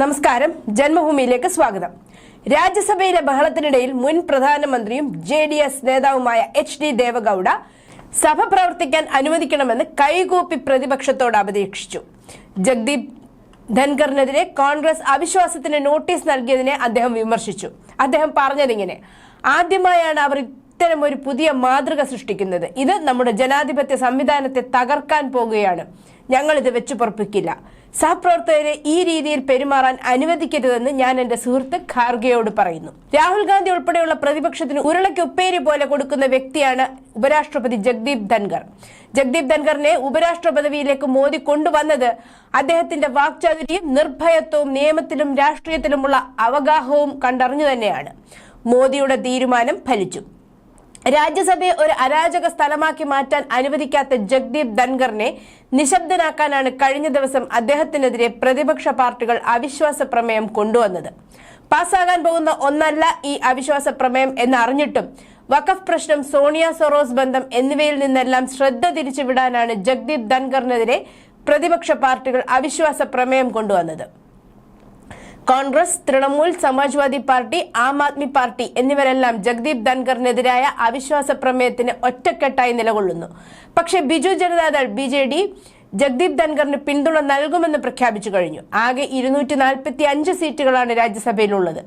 നമസ്കാരം. ജന്മഭൂമിയിലേക്ക് സ്വാഗതം. രാജ്യസഭയിലെ ബഹളത്തിനിടയിൽ മുൻ പ്രധാനമന്ത്രിയും ജെ ഡി എസ് നേതാവുമായ എച്ച് ഡി ദേവഗൌഡ സഭ പ്രവർത്തിക്കാൻ അനുവദിക്കണമെന്ന് കൈകൂപ്പി പ്രതിപക്ഷത്തോട് അപേക്ഷിച്ചു. ജഗ്ദീപ് ധൻഖറിനെതിരെ കോൺഗ്രസ് അവിശ്വാസത്തിന് നോട്ടീസ് നൽകിയതിനെ അദ്ദേഹം വിമർശിച്ചു. അദ്ദേഹം പറഞ്ഞതിങ്ങനെ ആദ്യമായാണ് അവർ ഇത്തരം ഒരു പുതിയ മാതൃക സൃഷ്ടിക്കുന്നത്. ഇത് നമ്മുടെ ജനാധിപത്യ സംവിധാനത്തെ തകർക്കാൻ പോകുകയാണ്. ഞങ്ങൾ ഇത് വെച്ചു പൊറപ്പിക്കില്ല സഹപ്രവർത്തകരെ ഈ രീതിയിൽ പെരുമാറാൻ അനുവദിക്കരുതെന്ന് ഞാൻ എന്റെ സുഹൃത്ത് ഖാർഗെയോട് പറയുന്നു. രാഹുൽ ഗാന്ധി ഉൾപ്പെടെയുള്ള പ്രതിപക്ഷത്തിന് ഉരുളയ്ക്ക് ഉപ്പേരി പോലെ കൊടുക്കുന്ന വ്യക്തിയാണ് ഉപരാഷ്ട്രപതി ജഗ്ദീപ് ധൻഖർ. ജഗ്ദീപ് ധൻഖറിനെ ഉപരാഷ്ട്ര പദവിയിലേക്ക് മോദി കൊണ്ടുവന്നത് അദ്ദേഹത്തിന്റെ വാക്ചാതുര്യം നിർഭയത്വവും നിയമത്തിലും രാഷ്ട്രീയത്തിലുമുള്ള അവഗാഹവും കണ്ടറിഞ്ഞു തന്നെയാണ്. മോദിയുടെ തീരുമാനം ഫലിച്ചു. രാജ്യസഭയെ ഒരു അരാജക സ്ഥലമാക്കി മാറ്റാൻ അനുവദിക്കാത്ത ജഗ്ദീപ് ധൻഖറിനെ നിശബ്ദനാക്കാനാണ് കഴിഞ്ഞ ദിവസം അദ്ദേഹത്തിനെതിരെ പ്രതിപക്ഷ പാർട്ടികൾ അവിശ്വാസ പ്രമേയം കൊണ്ടുവന്നത്. പാസ്സാകാൻ പോകുന്ന ഒന്നല്ല ഈ അവിശ്വാസ പ്രമേയം എന്നറിഞ്ഞിട്ടും വഖഫ് പ്രശ്നം സോണിയ സൊറോസ് ബന്ധം എന്നിവയിൽ നിന്നെല്ലാം ശ്രദ്ധ തിരിച്ചുവിടാനാണ് ജഗ്ദീപ് ധൻഖറിനെതിരെ പ്രതിപക്ഷ പാർട്ടികൾ അവിശ്വാസ പ്രമേയം കൊണ്ടുവന്നത്. കോൺഗ്രസ് തൃണമൂൽ സമാജ്വാദി പാർട്ടി ആം ആദ്മി പാർട്ടി എന്നിവരെല്ലാം ജഗ്ദീപ് ധൻഖറിനെതിരായ അവിശ്വാസ പ്രമേയത്തിന് ഒറ്റക്കെട്ടായി നിലകൊള്ളുന്നു. പക്ഷെ Biju Janata Dal B J D Jagdeep ധൻഖറിന് പിന്തുണ നൽകുമെന്ന് പ്രഖ്യാപിച്ചു കഴിഞ്ഞു. ആകെ ഇരുന്നൂറ്റി നാൽപ്പത്തി അഞ്ച് സീറ്റുകളാണ് രാജ്യസഭയിലുള്ളത്.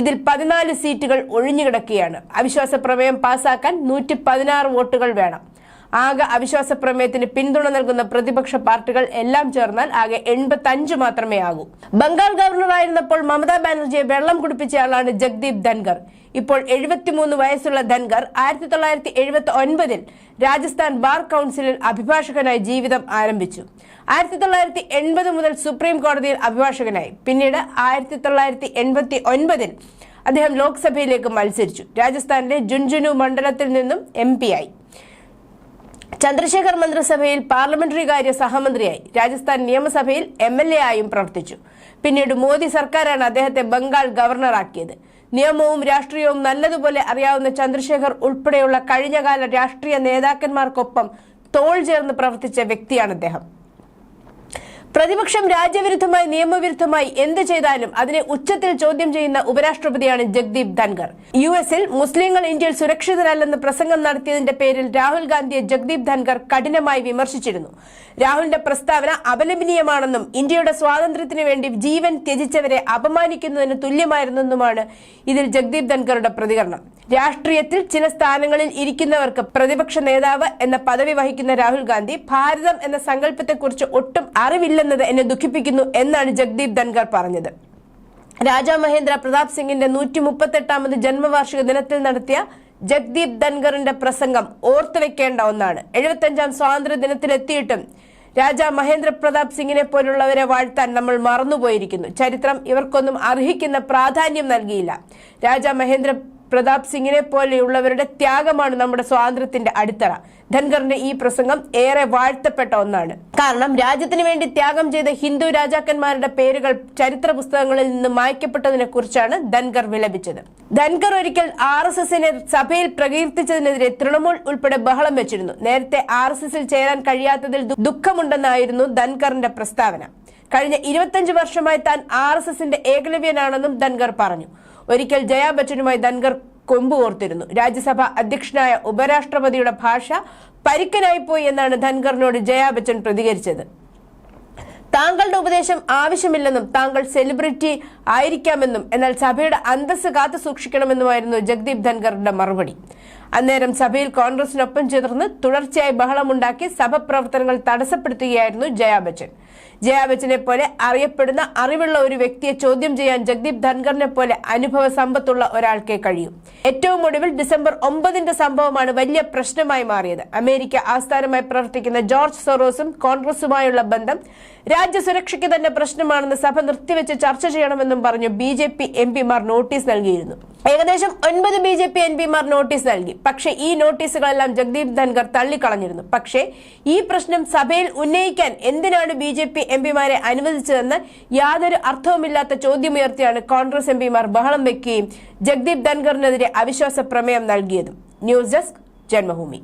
ഇതിൽ പതിനാല് സീറ്റുകൾ ഒഴിഞ്ഞുകിടക്കുകയാണ്. അവിശ്വാസ പ്രമേയം പാസാക്കാൻ നൂറ്റി പതിനാറ് വോട്ടുകൾ വേണം. ആകെ അവിശ്വാസ പ്രമേയത്തിന് പിന്തുണ നൽകുന്ന പ്രതിപക്ഷ പാർട്ടികൾ എല്ലാം ചേർന്നാൽ ആകെ എൺപത്തി അഞ്ച് മാത്രമേ ആകൂ. ബംഗാൾ ഗവർണറായിരുന്നപ്പോൾ മമതാ ബാനർജിയെ വെള്ളം കുടിപ്പിച്ചയാളാണ് ജഗ്ദീപ് ധൻഗർ ഇപ്പോൾ എഴുപത്തിമൂന്ന് വയസ്സുള്ള ധൻഗർ ആയിരത്തി തൊള്ളായിരത്തി എഴുപത്തി ഒൻപതിൽ രാജസ്ഥാൻ ബാർ കൗൺസിലിൽ അഭിഭാഷകനായി ജീവിതം ആരംഭിച്ചു. ആയിരത്തി തൊള്ളായിരത്തി എൺപത് മുതൽ സുപ്രീം കോടതിയിൽ അഭിഭാഷകനായി. പിന്നീട് ആയിരത്തി തൊള്ളായിരത്തി എൺപത്തി ഒൻപതിൽ അദ്ദേഹം ലോക്സഭയിലേക്ക് മത്സരിച്ചു. രാജസ്ഥാനിലെ ജുൻജുനു മണ്ഡലത്തിൽ നിന്നും എം ആയി. ചന്ദ്രശേഖർ മന്ത്രിസഭയിൽ പാർലമെന്ററി കാര്യ സഹമന്ത്രിയായി. രാജസ്ഥാൻ നിയമസഭയിൽ എം എൽ എ ആയും പ്രവർത്തിച്ചു. പിന്നീട് മോദി സർക്കാരാണ് അദ്ദേഹത്തെ ബംഗാൾ ഗവർണറാക്കിയത്. നിയമവും രാഷ്ട്രീയവും നല്ലതുപോലെ അറിയാവുന്ന ചന്ദ്രശേഖർ ഉൾപ്പെടെയുള്ള കഴിഞ്ഞകാല രാഷ്ട്രീയ നേതാക്കന്മാർക്കൊപ്പം തോൾ ചേർന്ന് പ്രവർത്തിച്ച വ്യക്തിയാണ് അദ്ദേഹം. പ്രതിപക്ഷം രാജ്യവിരുദ്ധമായി നിയമവിരുദ്ധമായി എന്ത് ചെയ്താലും അതിനെ ഉച്ചത്തിൽ ചോദ്യം ചെയ്യുന്ന ഉപരാഷ്ട്രപതിയാണ് ജഗ്ദീപ് ധൻഖർ. യു എസിൽ മുസ്ലിങ്ങൾ ഇന്ത്യയിൽ സുരക്ഷിതരല്ലെന്ന് പ്രസംഗം നടത്തിയതിന്റെ പേരിൽ രാഹുൽ ഗാന്ധിയെ ജഗ്ദീപ് ധൻഖർ കഠിനമായി വിമർശിച്ചിരുന്നു. രാഹുലിന്റെ പ്രസ്താവന അപലപനീയമാണെന്നും ഇന്ത്യയുടെ സ്വാതന്ത്ര്യത്തിനു വേണ്ടി ജീവൻ ത്യജിച്ചവരെ അപമാനിക്കുന്നതിന് തുല്യമായിരുന്നെന്നുമാണ് ഇതിൽ ജഗ്ദീപ് ധൻഖറുടെ പ്രതികരണം. രാഷ്ട്രീയത്തിൽ ചില സ്ഥാനങ്ങളിൽ ഇരിക്കുന്നവർക്ക് പ്രതിപക്ഷ നേതാവ് എന്ന പദവി വഹിക്കുന്ന രാഹുൽ ഗാന്ധി ഭാരതം എന്ന സങ്കല്പത്തെക്കുറിച്ച് ഒട്ടും അറിവില്ലെന്നത് എന്നെ ദുഃഖിപ്പിക്കുന്നു എന്നാണ് ജഗ്ദീപ് ധൻഖർ പറഞ്ഞത്. രാജാ മഹേന്ദ്ര പ്രതാപ് സിംഗിന്റെ നൂറ്റി മുപ്പത്തെട്ടാമത് ജന്മവാർഷിക ദിനത്തിൽ നടത്തിയ ജഗ്ദീപ് ധൻഖറിന്റെ പ്രസംഗം ഓർത്തുവെക്കേണ്ട ഒന്നാണ്. എഴുപത്തഞ്ചാം സ്വാതന്ത്ര്യ ദിനത്തിലെത്തിയിട്ടും രാജാ മഹേന്ദ്ര പ്രതാപ് സിംഗിനെ പോലുള്ളവരെ വാഴ്ത്താൻ നമ്മൾ മറന്നുപോയിരിക്കുന്നു. ചരിത്രം ഇവർക്കൊന്നും അർഹിക്കുന്ന പ്രാധാന്യം നൽകിയില്ല. രാജാ മഹേന്ദ്ര പ്രതാപ് സിംഗിനെ പോലെയുള്ളവരുടെ ത്യാഗമാണ് നമ്മുടെ സ്വാതന്ത്ര്യത്തിന്റെ അടിത്തറ. ധൻഖറിന്റെ ഈ പ്രസംഗം ഏറെ വാഴ്ത്തപ്പെട്ട ഒന്നാണ്. കാരണം രാജ്യത്തിന് വേണ്ടി ത്യാഗം ചെയ്ത ഹിന്ദു രാജാക്കന്മാരുടെ പേരുകൾ ചരിത്ര പുസ്തകങ്ങളിൽ നിന്ന് മായ്ക്കപ്പെട്ടതിനെ കുറിച്ചാണ് ധൻഖർ വിലപിച്ചത്. ധൻഖർ ഒരിക്കൽ ആർ എസ് എസിനെ സഭയിൽ പ്രകീർത്തിച്ചതിനെതിരെ തൃണമൂൽ ഉൾപ്പെടെ ബഹളം വെച്ചിരുന്നു. നേരത്തെ ആർ എസ് എസിൽ ചേരാൻ കഴിയാത്തതിൽ ദുഃഖമുണ്ടെന്നായിരുന്നു ധൻഖറിന്റെ പ്രസ്താവന. കഴിഞ്ഞ ഇരുപത്തഞ്ച് വർഷമായി താൻ ആർ എസ് എസിന്റെ ഏകലവ്യനാണെന്നും ധൻഖർ പറഞ്ഞു. ഒരിക്കൽ ജയാ ബച്ചനുമായി ധൻഗർ കൊമ്പുകോർത്തിരുന്നു രാജ്യസഭ അധ്യക്ഷനായ ഉപരാഷ്ട്രപതിയുടെ ഭാഷ പരിക്കനായിപ്പോയി എന്നാണ് ധൻഖറിനോട് ജയാ ബച്ചൻ പ്രതികരിച്ചത്. താങ്കളുടെ ഉപദേശം ആവശ്യമില്ലെന്നും താങ്കൾ സെലിബ്രിറ്റി ആയിരിക്കാമെന്നും എന്നാൽ സഭയുടെ അന്തസ് കാത്തു സൂക്ഷിക്കണമെന്നുമായിരുന്നു ജഗ്ദീപ് ധൻഖറിന്റെ മറുപടി. അന്നേരം സഭയിൽ കോൺഗ്രസിനൊപ്പം ചേർന്ന് തുടർച്ചയായി ബഹളമുണ്ടാക്കി സഭ പ്രവർത്തനങ്ങൾ തടസ്സപ്പെടുത്തുകയായിരുന്നു ജയാ ബച്ചൻ. ജയാ ബച്ചനെ പോലെ അറിയപ്പെടുന്ന അറിവുള്ള ഒരു വ്യക്തിയെ ചോദ്യം ചെയ്യാൻ ജഗ്ദീപ് ധൻഖറിനെ പോലെ അനുഭവ സമ്പത്തുള്ള ഒരാൾക്കേ കഴിയൂ. ഏറ്റവും ഒടുവിൽ ഡിസംബർ ഒമ്പതിന്റെ സംഭവമാണ് വലിയ പ്രശ്നമായി മാറിയത്. അമേരിക്ക ആസ്ഥാനമായി പ്രവർത്തിക്കുന്ന ജോർജ് സൊറോസും കോൺഗ്രസുമായുള്ള ബന്ധം രാജ്യസുരക്ഷയ്ക്ക് തന്നെ പ്രശ്നമാണെന്ന് സഭ നിർത്തിവെച്ച് ചർച്ച ചെയ്യണമെന്നും പറഞ്ഞു ബി ജെ പി എം പിമാർ നോട്ടീസ് നൽകിയിരുന്നു. ഏകദേശം ഒൻപത് ബി ജെ പി എം പിമാർ നോട്ടീസ് നൽകി. പക്ഷേ ഈ നോട്ടീസുകളെല്ലാം ജഗ്ദീപ് ധൻഖർ തള്ളിക്കളഞ്ഞിരുന്നു. പക്ഷേ ഈ പ്രശ്നം സഭയിൽ ഉന്നയിക്കാൻ എന്തിനാണ് ബി ജെ പി എം പിമാരെ അനുവദിച്ചതെന്ന് യാതൊരു അർത്ഥവുമില്ലാത്ത ചോദ്യമുയർത്തിയാണ് കോൺഗ്രസ് എംപിമാർ ബഹളം വെക്കുകയും ജഗ്ദീപ് ധൻഖറിനെതിരെ അവിശ്വാസ പ്രമേയം നൽകിയതും. News desk Janmabhumi.